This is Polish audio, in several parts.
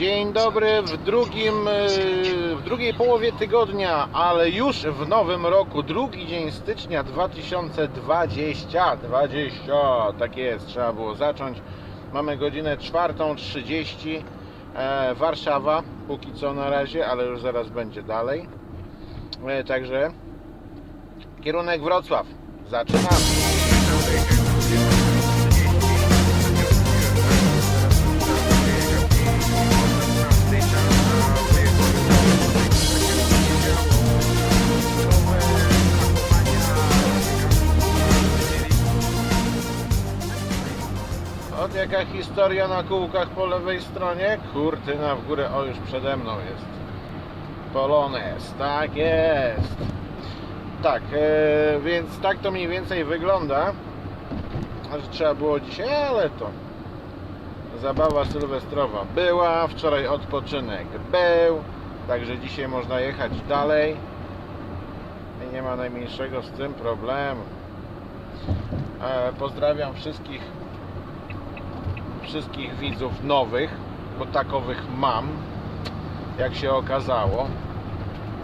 Dzień dobry w drugim, e, w drugiej połowie tygodnia, ale już w nowym roku, drugi dzień stycznia 2020, 20, tak jest, trzeba było zacząć. Mamy godzinę 4.30, e, Warszawa, póki co na razie, ale już zaraz będzie dalej. E, także kierunek Wrocław, zaczynamy. Jaka historia na kółkach po lewej stronie? Kurtyna w górę, o już przede mną jest. Polones, tak jest. Tak, e, więc tak to mniej więcej wygląda. Że trzeba było dzisiaj, ale to zabawa sylwestrowa była, wczoraj odpoczynek był, także dzisiaj można jechać dalej i nie ma najmniejszego z tym problemu. E, pozdrawiam wszystkich wszystkich widzów nowych, bo takowych mam, jak się okazało.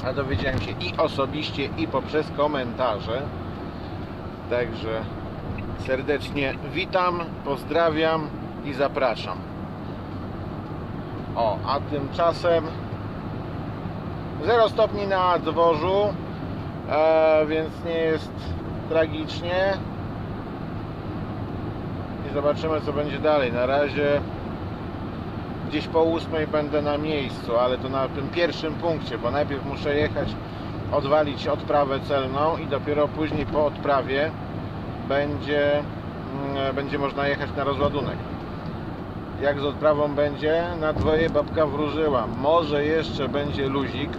A dowiedziałem się i osobiście, i poprzez komentarze. Także serdecznie witam, pozdrawiam i zapraszam. O, a tymczasem 0 stopni na dworzu, e, więc nie jest tragicznie zobaczymy co będzie dalej. Na razie gdzieś po ósmej będę na miejscu, ale to na tym pierwszym punkcie, bo najpierw muszę jechać, odwalić odprawę celną i dopiero później po odprawie będzie, mm, będzie można jechać na rozładunek. Jak z odprawą będzie? Na dwoje babka wróżyła. Może jeszcze będzie luzik,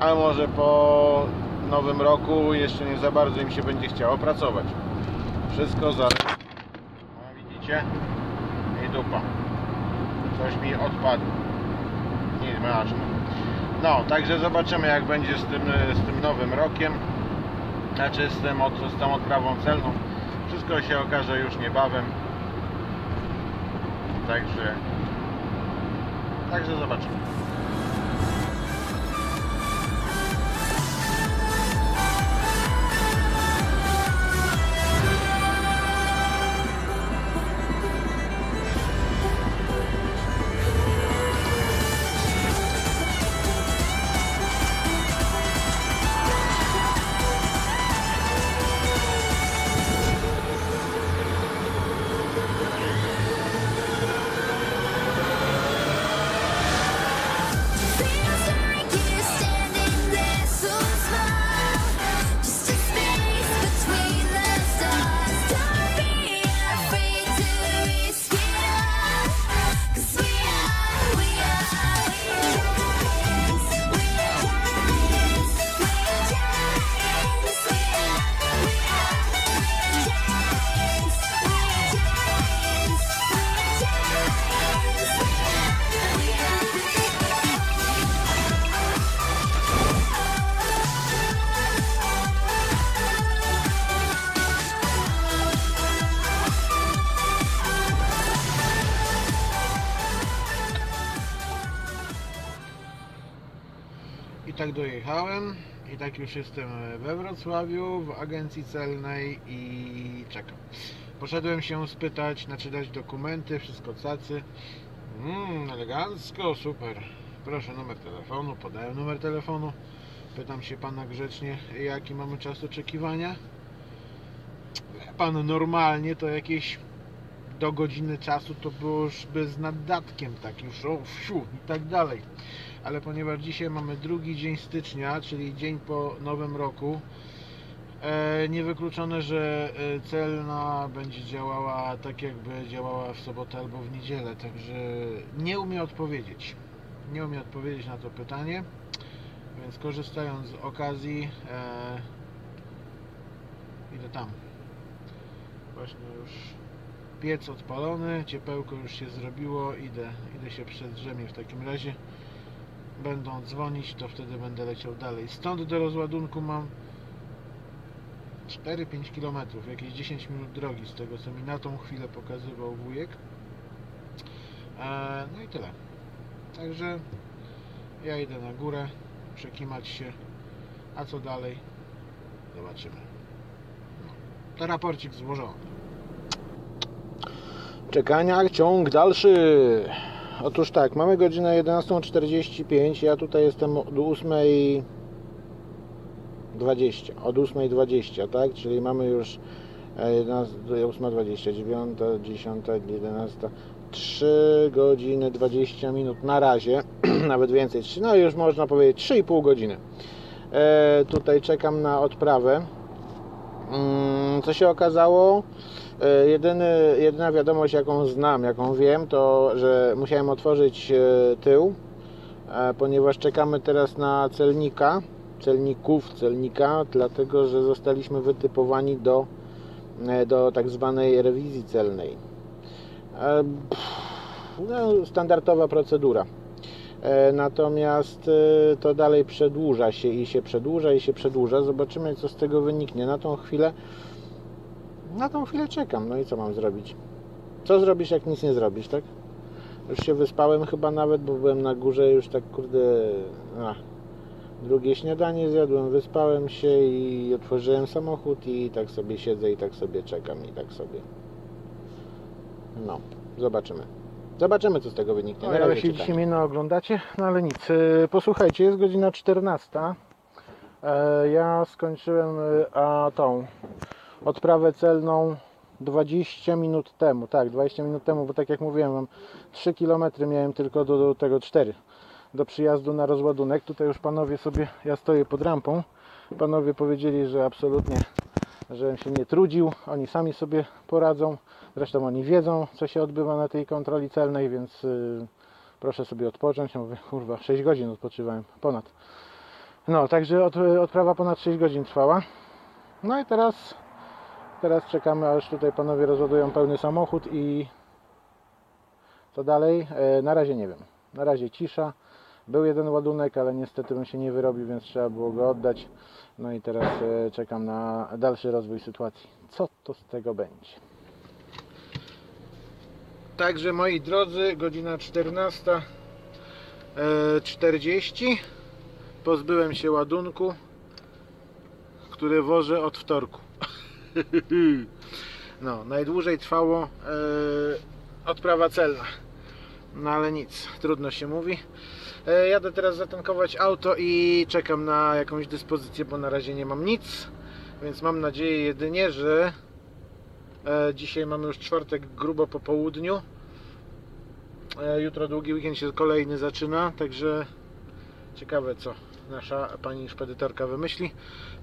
a może po nowym roku jeszcze nie za bardzo im się będzie chciało pracować. Wszystko zależy. Widzicie? I dupa. Coś mi odpadło. Nieważne. No, także zobaczymy jak będzie z tym, z tym nowym rokiem. Znaczy z, tym, z tą odprawą celną. Wszystko się okaże już niebawem. Także Także zobaczymy. Tak dojechałem. I tak już jestem we Wrocławiu, w agencji celnej i czekam. Poszedłem się spytać, znaczy dać dokumenty, wszystko cacy. Mmm, elegancko, super. Proszę numer telefonu, podaję numer telefonu. Pytam się pana grzecznie, jaki mamy czas oczekiwania. Pan normalnie to jakieś do godziny czasu to było już bez naddatkiem, tak już o wsiu i tak dalej. Ale ponieważ dzisiaj mamy drugi dzień stycznia, czyli dzień po nowym roku, e, niewykluczone, że e, celna będzie działała tak jakby działała w sobotę albo w niedzielę, także nie umiem odpowiedzieć. Nie umiem odpowiedzieć na to pytanie, więc korzystając z okazji e, idę tam. Właśnie już piec odpalony, ciepełko już się zrobiło, idę, idę się przedrzemie w takim razie. Będą dzwonić, to wtedy będę leciał dalej. Stąd do rozładunku mam 4-5 km, jakieś 10 minut drogi z tego co mi na tą chwilę pokazywał wujek. E, no i tyle. Także ja idę na górę, przekimać się, a co dalej zobaczymy. No. To raporcik złożony. Czekania, ciąg dalszy. Otóż tak, mamy godzinę 11.45, ja tutaj jestem od 8.20, od 8.20, tak? Czyli mamy już e, 11, 8.20, 9, 10, 11, 3 godziny 20 minut na razie, nawet więcej, no już można powiedzieć 3,5 godziny. E, tutaj czekam na odprawę. Mm, Co się okazało? E, Jedyny, jedyna wiadomość, jaką znam, jaką wiem, to że musiałem otworzyć e, tył, e, ponieważ czekamy teraz na celnika, celników, celnika, dlatego że zostaliśmy wytypowani do, do tak zwanej rewizji celnej. No, standardowa procedura. E, Natomiast e, to dalej przedłuża się i się przedłuża i się przedłuża. Zobaczymy, co z tego wyniknie. Na tą chwilę na tą chwilę czekam. No i co mam zrobić? Co zrobisz, jak nic nie zrobisz, tak? Już się wyspałem chyba nawet, bo byłem na górze już tak kurde. Ach. Drugie śniadanie zjadłem, wyspałem się i otworzyłem samochód i tak sobie siedzę i tak sobie czekam i tak sobie. No, zobaczymy. Zobaczymy, co z tego wyniknie. No, Na ale się dzisiaj mnie no oglądacie, no ale nic. E, Posłuchajcie, jest godzina 14. E, Ja skończyłem e, a tą odprawę celną 20 minut temu. Tak, 20 minut temu, bo tak jak mówiłem, mam 3 km miałem tylko do, do tego 4 do przyjazdu na rozładunek. Tutaj już panowie sobie, ja stoję pod rampą. Panowie powiedzieli, że absolutnie, żebym się nie trudził. Oni sami sobie poradzą. Zresztą oni wiedzą, co się odbywa na tej kontroli celnej, więc y, proszę sobie odpocząć. Mówię, kurwa, 6 godzin odpoczywałem, ponad. No, także od, odprawa ponad 6 godzin trwała. No i teraz, teraz czekamy, aż tutaj panowie rozładują pełny samochód i co dalej? E, na razie nie wiem. Na razie cisza. Był jeden ładunek, ale niestety bym się nie wyrobił, więc trzeba było go oddać. No i teraz e, czekam na dalszy rozwój sytuacji. Co to z tego będzie? Także moi drodzy, godzina 14.40. Pozbyłem się ładunku, który wożę od wtorku. No, najdłużej trwało e, odprawa celna. No ale nic, trudno się mówi. E, jadę teraz zatankować auto i czekam na jakąś dyspozycję, bo na razie nie mam nic. Więc mam nadzieję jedynie, że E, Dzisiaj mamy już czwartek grubo po południu. E, Jutro długi weekend się kolejny zaczyna, także ciekawe co nasza pani szpedytorka wymyśli,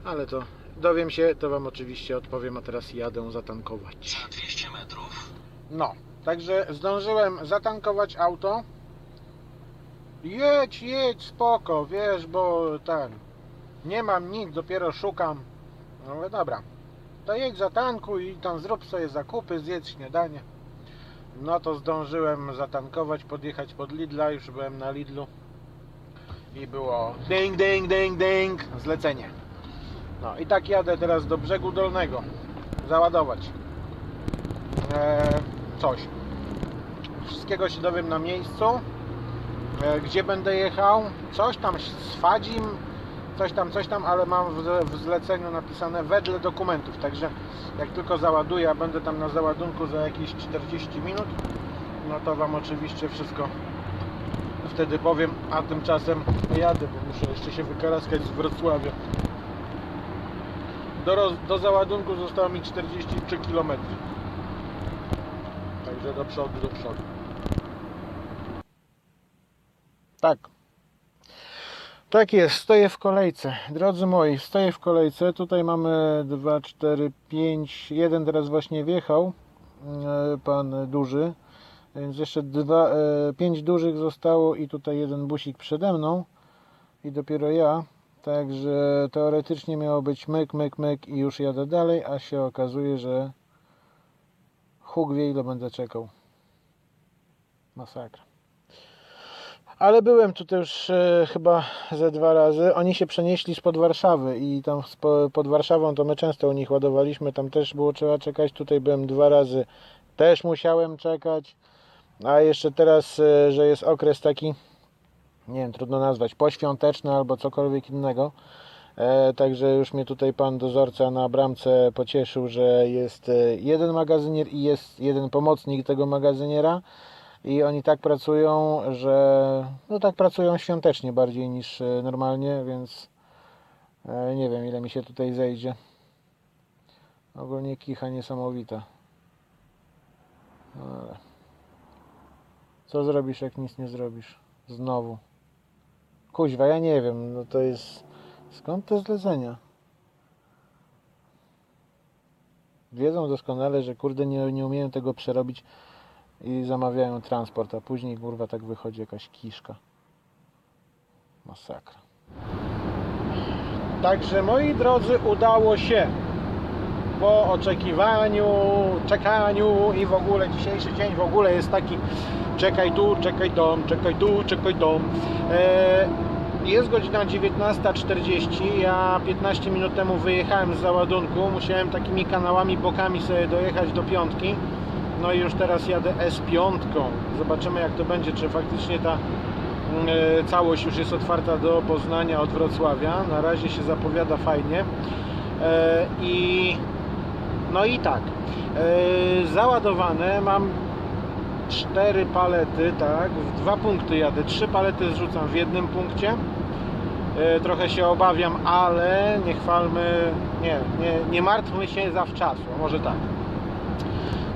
ale to dowiem się, to Wam oczywiście odpowiem, a teraz jadę zatankować. Za 200 metrów No, także zdążyłem zatankować auto. Jedź, jedź, spoko, wiesz, bo ten, nie mam nic, dopiero szukam. No ale dobra, to jedź zatankuj i tam zrób sobie zakupy, zjedz śniadanie. No to zdążyłem zatankować, podjechać pod Lidla, już byłem na Lidlu i było ding, ding, ding, ding, zlecenie. No i tak jadę teraz do brzegu dolnego, załadować e, coś. Wszystkiego się dowiem na miejscu, gdzie będę jechał, coś tam z Fadzim, coś tam, coś tam, ale mam w, w zleceniu napisane wedle dokumentów, także jak tylko załaduję, a będę tam na załadunku za jakieś 40 minut, no to Wam oczywiście wszystko wtedy powiem, a tymczasem jadę, bo muszę jeszcze się wykaraskać z Wrocławia. Do, roz, do załadunku zostało mi 43 km. Także do przodu, do przodu. Tak. Tak jest, stoję w kolejce. Drodzy moi, stoję w kolejce. Tutaj mamy 2, 4, 5. Jeden teraz właśnie wjechał. e, Pan duży. Więc jeszcze dwa, e, pięć dużych zostało i tutaj jeden busik przede mną. I dopiero ja. Także teoretycznie miało być myk, myk, myk i już jadę dalej, a się okazuje, że Huk wie ile będę czekał. Masakra. Ale byłem tutaj już e, chyba ze dwa razy. Oni się przenieśli spod Warszawy i tam spo, pod Warszawą to my często u nich ładowaliśmy. Tam też było trzeba czekać. Tutaj byłem dwa razy. Też musiałem czekać. A jeszcze teraz, e, że jest okres taki, nie wiem, trudno nazwać, poświąteczny albo cokolwiek innego. E, także już mnie tutaj pan dozorca na bramce pocieszył, że jest e, jeden magazynier i jest jeden pomocnik tego magazyniera. I oni tak pracują, że no tak pracują świątecznie bardziej niż e, normalnie, więc e, nie wiem ile mi się tutaj zejdzie. Ogólnie kicha niesamowita. Ale co zrobisz jak nic nie zrobisz? Znowu. Kuźwa, ja nie wiem, no to jest... Skąd te zlecenia? Wiedzą doskonale, że kurde nie, nie umieją tego przerobić i zamawiają transport, a później kurwa tak wychodzi jakaś kiszka. Masakra. Także moi drodzy, udało się po oczekiwaniu, czekaniu i w ogóle dzisiejszy dzień w ogóle jest taki czekaj tu, czekaj dom, czekaj tu, czekaj dom. E, jest godzina 19.40, ja 15 minut temu wyjechałem z załadunku, musiałem takimi kanałami bokami sobie dojechać do piątki. No i już teraz jadę S5. Zobaczymy jak to będzie, czy faktycznie ta mm, e, całość już jest otwarta do Poznania od Wrocławia. Na razie się zapowiada fajnie. E, I no i tak. e, Załadowane mam cztery palety, tak, w dwa punkty jadę, trzy palety zrzucam w jednym punkcie. Trochę się obawiam, ale nie chwalmy, nie, nie, nie martwmy się zawczasu, może tak.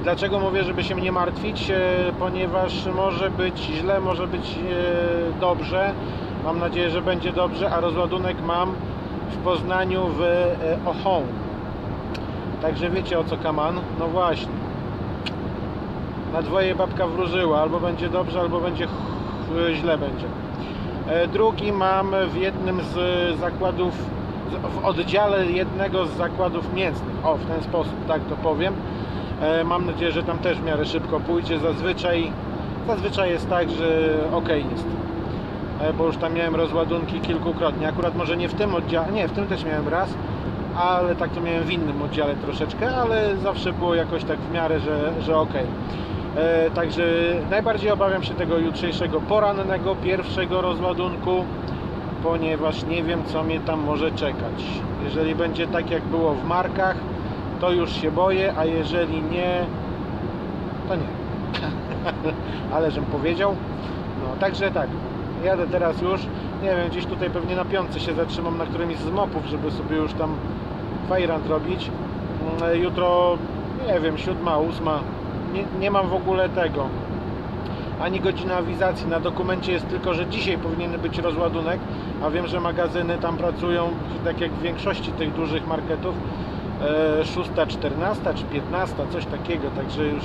Dlaczego mówię, żeby się nie martwić? E, Ponieważ może być źle, może być e, dobrze. Mam nadzieję, że będzie dobrze, a rozładunek mam w Poznaniu w e, Ochą. Także wiecie o co kaman? No właśnie. Na dwoje babka wróżyła. Albo będzie dobrze, albo będzie źle będzie. Drugi mam w jednym z zakładów, w oddziale jednego z zakładów mięsnych. O, w ten sposób, tak to powiem. E, Mam nadzieję, że tam też w miarę szybko pójdzie. Zazwyczaj, zazwyczaj jest tak, że ok jest. E, Bo już tam miałem rozładunki kilkukrotnie. Akurat może nie w tym oddziale, nie, w tym też miałem raz, ale tak to miałem w innym oddziale troszeczkę, ale zawsze było jakoś tak w miarę, że, że ok. E, Także najbardziej obawiam się tego jutrzejszego porannego, pierwszego rozładunku, ponieważ nie wiem, co mnie tam może czekać. Jeżeli będzie tak, jak było w markach, to już się boję, a jeżeli nie, to nie. Ale żem powiedział. No, także tak, jadę teraz już. Nie wiem, gdzieś tutaj pewnie na piątce się zatrzymam na którymś z mopów, żeby sobie już tam fajrant robić. Mm, Jutro, nie wiem, siódma, ósma. Nie, nie mam w ogóle tego. Ani godziny awizacji. Na dokumencie jest tylko, że dzisiaj powinien być rozładunek, a wiem, że magazyny tam pracują, tak jak w większości tych dużych marketów, 6, 14 czy 15, coś takiego, także już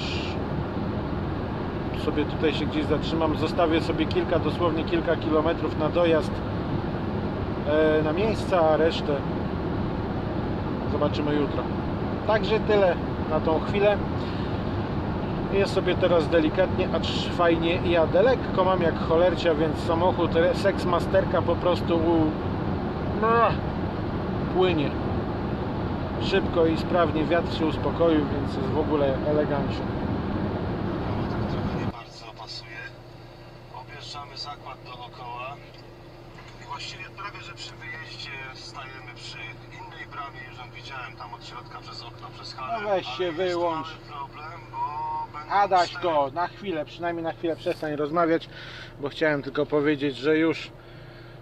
sobie tutaj się gdzieś zatrzymam, zostawię sobie kilka, dosłownie kilka kilometrów na dojazd e, na miejsca, a resztę zobaczymy jutro. Także tyle na tą chwilę. Jest sobie teraz delikatnie, acz fajnie jadę. Lekko mam jak cholercia, więc samochód Sex Masterka po prostu u... płynie. Szybko i sprawnie, wiatr się uspokoił, więc jest w ogóle elegancznie. No, tak trochę nie bardzo pasuje. Objeżdżamy zakład dookoła. I właściwie prawie, że przy wyjeździe stajemy przy innej bramie, już ją widziałem tam od środka przez okno, przez halę. No weź się ale wyłącz. Mały problem, bo będą Adaś cztery- to na chwilę, przynajmniej na chwilę przestań rozmawiać, bo chciałem tylko powiedzieć, że już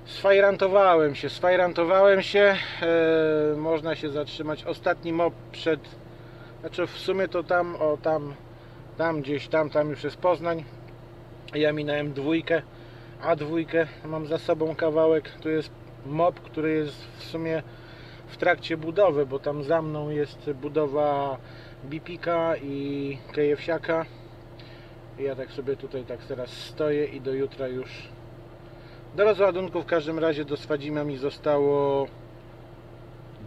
sfajrantowałem się, sfajrantowałem się, e, można się zatrzymać. Ostatni mop przed, znaczy w sumie to tam, o tam, tam gdzieś, tam, tam już jest Poznań. Ja minąłem dwójkę, a dwójkę mam za sobą kawałek, tu jest mop, który jest w sumie w trakcie budowy, bo tam za mną jest budowa Bipika i Kejewsiaka. Ja tak sobie tutaj tak teraz stoję i do jutra już do rozładunku w każdym razie do Swadzima mi zostało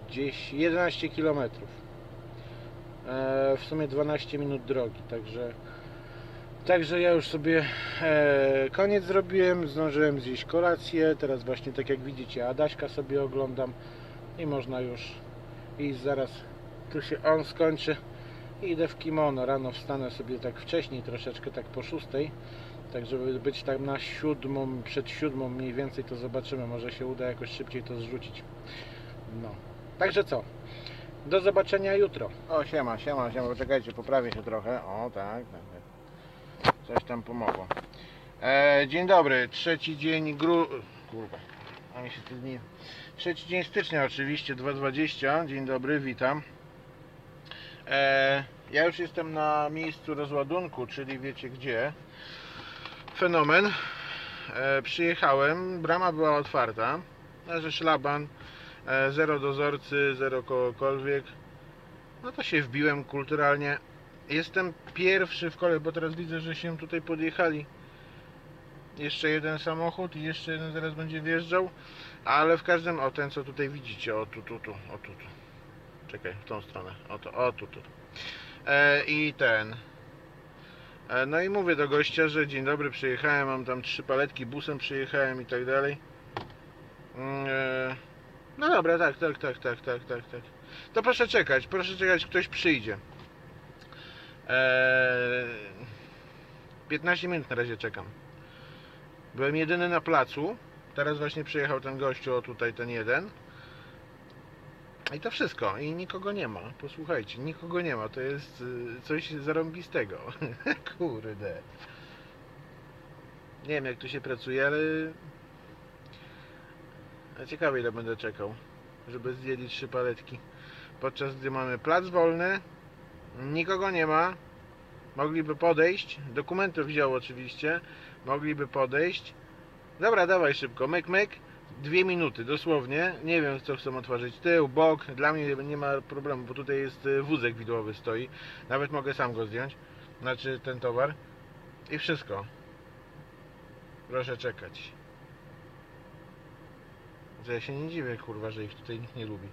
gdzieś 11 km. E, w sumie 12 minut drogi, także Także ja już sobie e, koniec zrobiłem, zdążyłem zjeść kolację, teraz właśnie tak jak widzicie Adaśka sobie oglądam i można już iść zaraz tu się on skończy I idę w kimono. Rano wstanę sobie tak wcześniej, troszeczkę tak po szóstej. Tak, żeby być tam na siódmą, przed siódmą mniej więcej, to zobaczymy. Może się uda jakoś szybciej to zrzucić. No. Także co? Do zobaczenia jutro. O, siema, siema, siema. Poczekajcie, poprawię się trochę. O, tak, tak. tak. Coś tam pomogło. E, dzień dobry. Trzeci dzień gru... Kurwa. A mi się te dni... Trzeci dzień stycznia oczywiście, 2.20. Dzień dobry, witam. E, ja już jestem na miejscu rozładunku, czyli wiecie gdzie. Fenomen. E, przyjechałem, brama była otwarta. Że szlaban, e, zero dozorcy, zero kogokolwiek. No to się wbiłem kulturalnie. Jestem pierwszy w kole, bo teraz widzę, że się tutaj podjechali. Jeszcze jeden samochód i jeszcze jeden zaraz będzie wjeżdżał. Ale w każdym, o ten co tutaj widzicie, o tu, tu, tu, o tu, tu. Czekaj, w tą stronę, o to, o tu, tu. E, I ten. E, no i mówię do gościa, że dzień dobry, przyjechałem, mam tam trzy paletki, busem przyjechałem i tak dalej. Mm, E, no dobra, tak, tak, tak, tak, tak, tak, tak. To proszę czekać, proszę czekać, ktoś przyjdzie. Eee, 15 minut na razie czekam. Byłem jedyny na placu. Teraz właśnie przyjechał ten gościu, o tutaj ten jeden. I to wszystko. I nikogo nie ma. Posłuchajcie, nikogo nie ma. To jest y, coś zarąbistego. Kurde. Nie wiem jak tu się pracuje, ale... A ciekawe ile będę czekał, żeby zdjęli trzy paletki. Podczas gdy mamy plac wolny, nikogo nie ma, mogliby podejść, dokumentów wziął oczywiście, mogliby podejść. Dobra, dawaj szybko, myk, myk, dwie minuty, dosłownie, nie wiem co chcą otworzyć, tył, bok, dla mnie nie ma problemu, bo tutaj jest y, wózek widłowy stoi, nawet mogę sam go zdjąć, znaczy ten towar i wszystko. Proszę czekać. Że ja się nie dziwię, kurwa, że ich tutaj nikt nie lubi.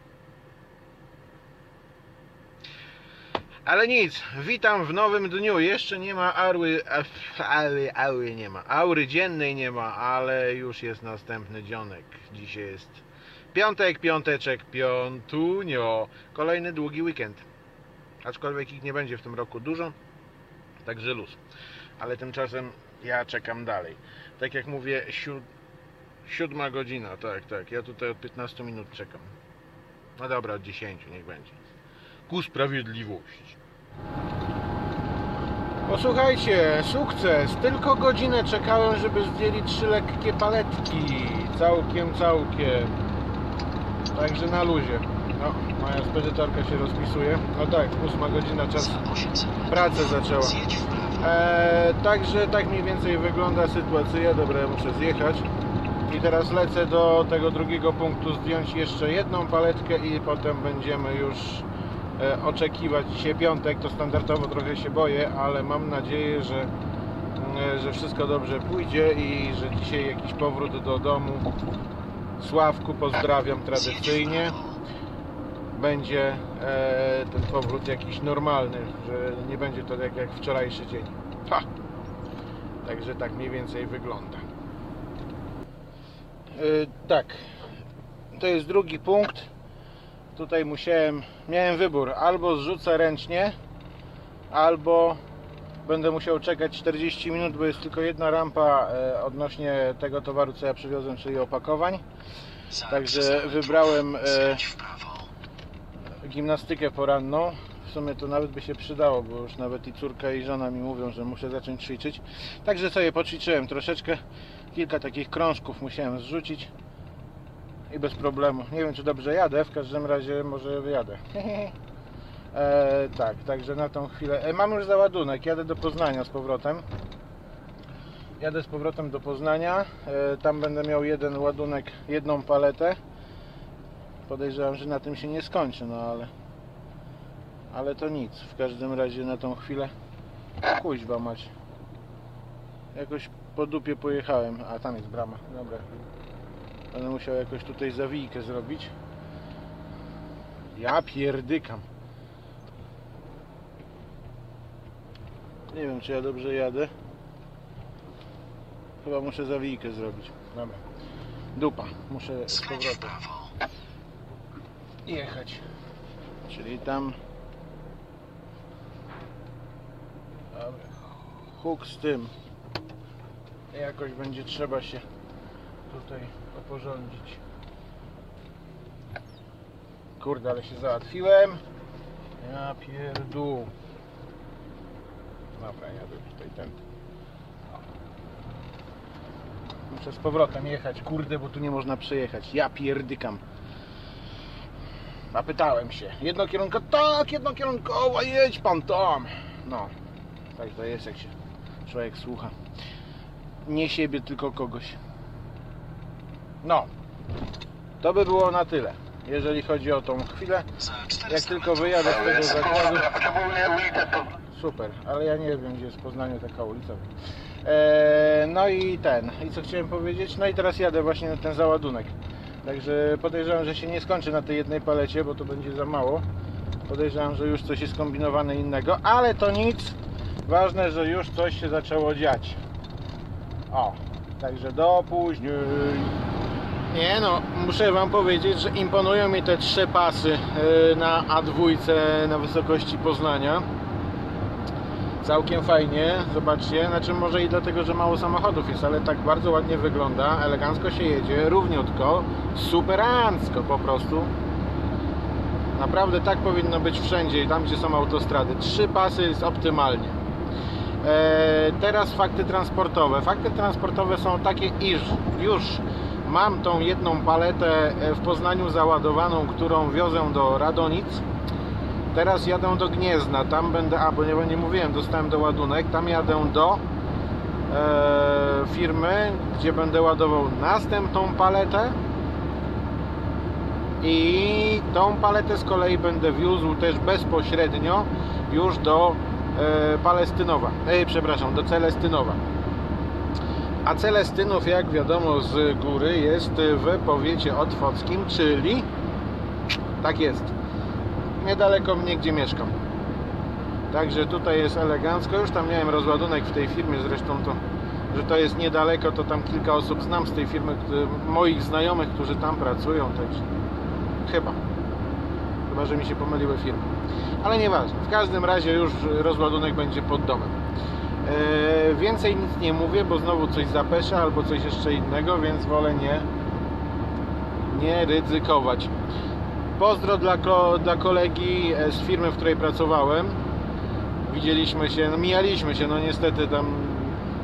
Ale nic, witam w nowym dniu. Jeszcze nie ma arły, a- aury, aury nie ma. Aury dziennej nie ma, ale już jest następny dzionek. Dzisiaj jest piątek, piąteczek, piątunio. Kolejny długi weekend. Aczkolwiek ich nie będzie w tym roku dużo, także luz. Ale tymczasem ja czekam dalej. Tak jak mówię, siód... siódma godzina, tak, tak. Ja tutaj od 15 minut czekam. No dobra, od 10 niech będzie. Ku sprawiedliwości. Posłuchajcie, sukces. Tylko godzinę czekałem, żeby zdjęli trzy lekkie paletki. Całkiem, całkiem. Także na luzie. No, moja spedytorka się rozpisuje. No tak, ósma godzina czas pracę zaczęła. Eee, także tak mniej więcej wygląda sytuacja. Dobra, ja muszę zjechać. I teraz lecę do tego drugiego punktu, zdjąć jeszcze jedną paletkę i potem będziemy już oczekiwać. Dzisiaj piątek, to standardowo trochę się boję, ale mam nadzieję, że, e, że wszystko dobrze pójdzie i że dzisiaj jakiś powrót do domu. Sławku pozdrawiam tradycyjnie. Będzie e, ten powrót jakiś normalny, że nie będzie to tak jak wczorajszy dzień. Ha! Także tak mniej więcej wygląda. Tak, to jest drugi punkt. Tutaj musiałem, miałem wybór, albo zrzucę ręcznie, albo będę musiał czekać 40 minut, bo jest tylko jedna rampa e, odnośnie tego towaru, co ja przywiozłem, czyli opakowań. Także wybrałem e, gimnastykę poranną. W sumie to nawet by się przydało, bo już nawet i córka i żona mi mówią, że muszę zacząć ćwiczyć. Także sobie poćwiczyłem troszeczkę. Kilka takich krążków musiałem zrzucić i bez problemu. Nie wiem czy dobrze jadę, w każdym razie może wyjadę. e, tak, także na tą chwilę. E, mam już załadunek, jadę do Poznania z powrotem. Jadę z powrotem do Poznania. E, tam będę miał jeden ładunek, jedną paletę. Podejrzewam, że na tym się nie skończy, no ale ale to nic. W każdym razie na tą chwilę kuźba mać. Jakoś po dupie pojechałem. A tam jest brama. Dobra. Będę musiał jakoś tutaj zawijkę zrobić. Ja pierdykam. Nie wiem czy ja dobrze jadę. Chyba muszę zawijkę zrobić. Dobra. Dupa. Muszę z powrotem jechać. Czyli tam huk z tym. Jakoś będzie trzeba się tutaj oporządzić. Kurde, ale się załatwiłem. Ja pierdół. Dobra, jadę tutaj ten. Muszę z powrotem jechać, kurde, bo tu nie można przejechać. Ja pierdykam. Zapytałem się. Jednokierunkowa, tak, jednokierunkowa, jedź pan tam. No, tak to jest, jak się człowiek słucha. Nie siebie, tylko kogoś. No, to by było na tyle, jeżeli chodzi o tą chwilę. Za 400 Jak tylko wyjadę z tego zakładu, super, ale ja nie wiem, gdzie jest w Poznaniu taka ulica. Eee, no i ten, i co chciałem powiedzieć, no i teraz jadę właśnie na ten załadunek. Także podejrzewam, że się nie skończy na tej jednej palecie, bo to będzie za mało. Podejrzewam, że już coś jest kombinowane innego, ale to nic. Ważne, że już coś się zaczęło dziać. O, także do później. Nie no, muszę Wam powiedzieć, że imponują mi te trzy pasy yy, na A2 na wysokości Poznania. Całkiem fajnie, zobaczcie. Znaczy może i dlatego, że mało samochodów jest, ale tak bardzo ładnie wygląda, elegancko się jedzie, równiutko, superancko po prostu. Naprawdę tak powinno być wszędzie, tam gdzie są autostrady. Trzy pasy jest optymalnie. E, teraz fakty transportowe. Fakty transportowe są takie, iż już mam tą jedną paletę e, w Poznaniu załadowaną, którą wiozę do Radonic. Teraz jadę do Gniezna, tam będę, a bo nie, nie mówiłem, dostałem do ładunek, tam jadę do e, firmy, gdzie będę ładował następną paletę i tą paletę z kolei będę wiózł też bezpośrednio już do e, Palestynowa, e, przepraszam, do Celestynowa. A Celestynów, jak wiadomo z góry, jest w powiecie otwockim, czyli tak jest, niedaleko mnie, gdzie mieszkam. Także tutaj jest elegancko. Już tam miałem rozładunek w tej firmie, zresztą to, że to jest niedaleko, to tam kilka osób znam z tej firmy, moich znajomych, którzy tam pracują, także chyba. Chyba, że mi się pomyliły firmy. Ale nieważne. W każdym razie już rozładunek będzie pod domem. Eee, więcej nic nie mówię, bo znowu coś zapeszę albo coś jeszcze innego, więc wolę nie, nie ryzykować. Pozdro dla, ko, dla kolegi e, z firmy, w której pracowałem. Widzieliśmy się, no mijaliśmy się, no niestety tam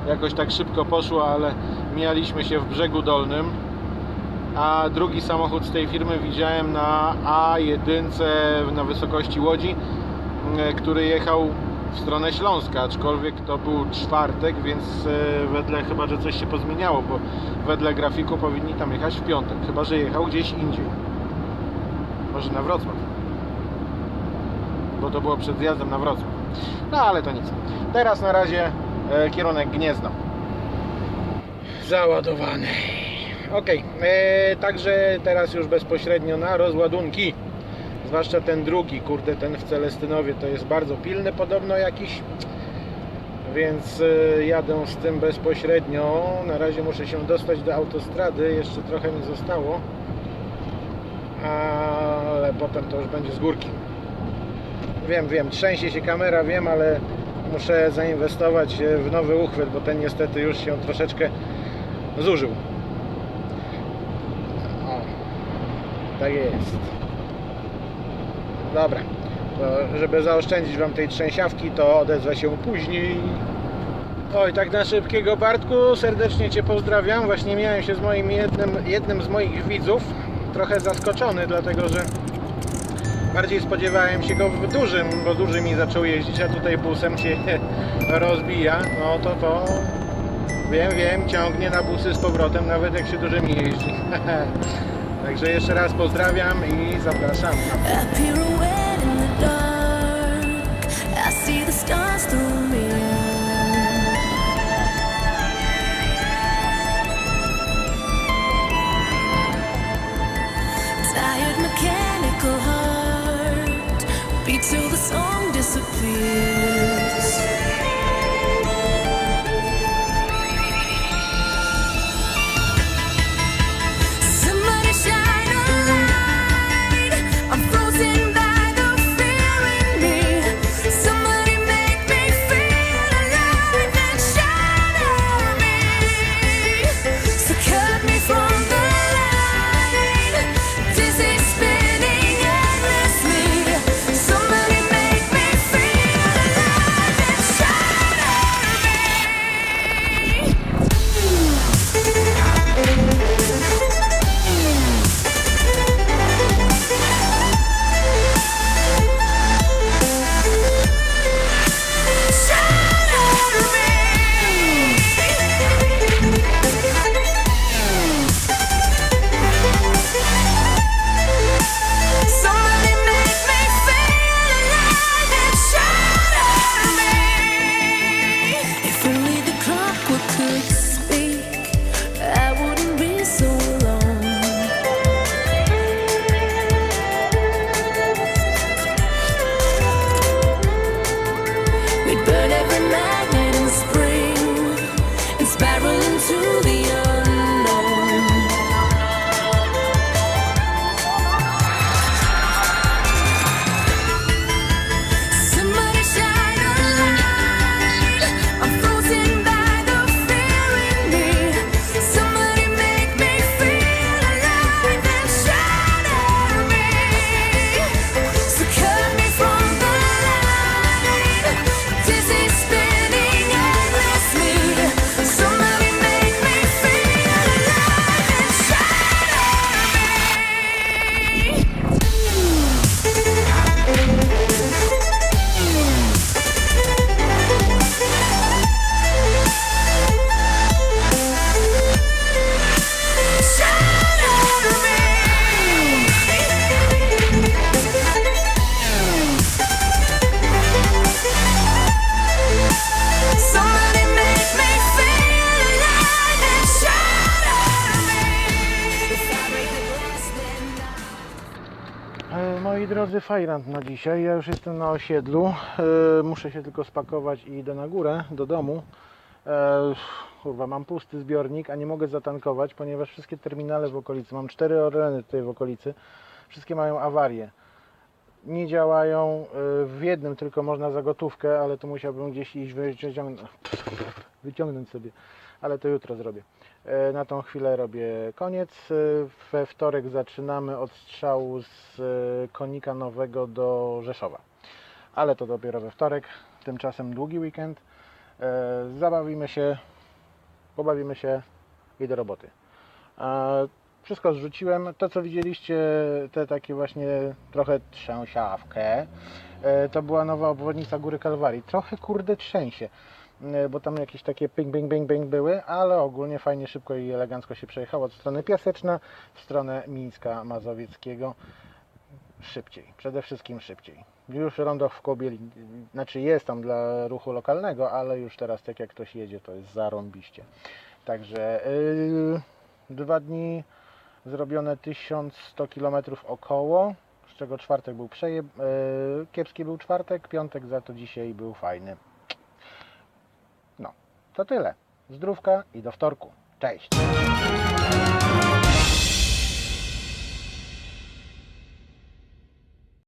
jakoś tak szybko poszło, ale mijaliśmy się w brzegu dolnym. A drugi samochód z tej firmy widziałem na A1 na wysokości Łodzi, który jechał w stronę Śląska, aczkolwiek to był czwartek, więc e, wedle chyba, że coś się pozmieniało, bo wedle grafiku powinni tam jechać w piątek, chyba, że jechał gdzieś indziej. Może na Wrocław. Bo to było przed zjazdem na Wrocław. No ale to nic. Teraz na razie e, kierunek Gniezno. Załadowany. Ok, e, także teraz już bezpośrednio na rozładunki. Zwłaszcza ten drugi, kurde, ten w Celestynowie to jest bardzo pilny podobno jakiś. Więc e, jadę z tym bezpośrednio. Na razie muszę się dostać do autostrady, jeszcze trochę mi zostało. Ale potem to już będzie z górki. Wiem, wiem, trzęsie się kamera, wiem, ale muszę zainwestować e, w nowy uchwyt, bo ten niestety już się troszeczkę zużył. O, tak jest. Dobra, to żeby zaoszczędzić Wam tej trzęsiawki, to odezwę się później. Oj, tak na szybkiego Bartku, serdecznie Cię pozdrawiam. Właśnie miałem się z moim jednym, jednym z moich widzów, trochę zaskoczony, dlatego że bardziej spodziewałem się go w dużym, bo duży mi zaczął jeździć, a tutaj busem się rozbija. No to to wiem, wiem, ciągnie na busy z powrotem, nawet jak się dużymi jeździ. Także jeszcze raz pozdrawiam i zapraszam. Through me. Tired mechanical heart beat till the song disappears. Fajrant na dzisiaj. Ja już jestem na osiedlu. E, muszę się tylko spakować i idę na górę, do domu. E, kurwa, mam pusty zbiornik, a nie mogę zatankować, ponieważ wszystkie terminale w okolicy, mam cztery Orleny tutaj w okolicy, wszystkie mają awarię. Nie działają. e, W jednym tylko można za gotówkę, ale to musiałbym gdzieś iść wyciągnąć, wyciągnąć sobie, ale to jutro zrobię. E, Na tą chwilę robię koniec. E, We wtorek zaczynamy od strzału z e, Konika Nowego do Rzeszowa. Ale to dopiero we wtorek. Tymczasem długi weekend. Zabawimy się, pobawimy się i do roboty. Wszystko zrzuciłem. To co widzieliście, te takie właśnie trochę trzęsiawkę, to była nowa obwodnica Góry Kalwarii. Trochę kurde trzęsie bo tam jakieś takie ping, bing, bing, bing były, ale ogólnie fajnie, szybko i elegancko się przejechało od strony Piaseczna w stronę Mińska Mazowieckiego. Szybciej, przede wszystkim szybciej. Już rondo w Kobieli, znaczy jest tam dla ruchu lokalnego, ale już teraz tak jak ktoś jedzie, to jest zarąbiście. Także yy, dwa dni zrobione 1100 km około, z czego czwartek był przejeb, yy, kiepski był czwartek, piątek za to dzisiaj był fajny. To tyle. Zdrówka i do wtorku. Cześć.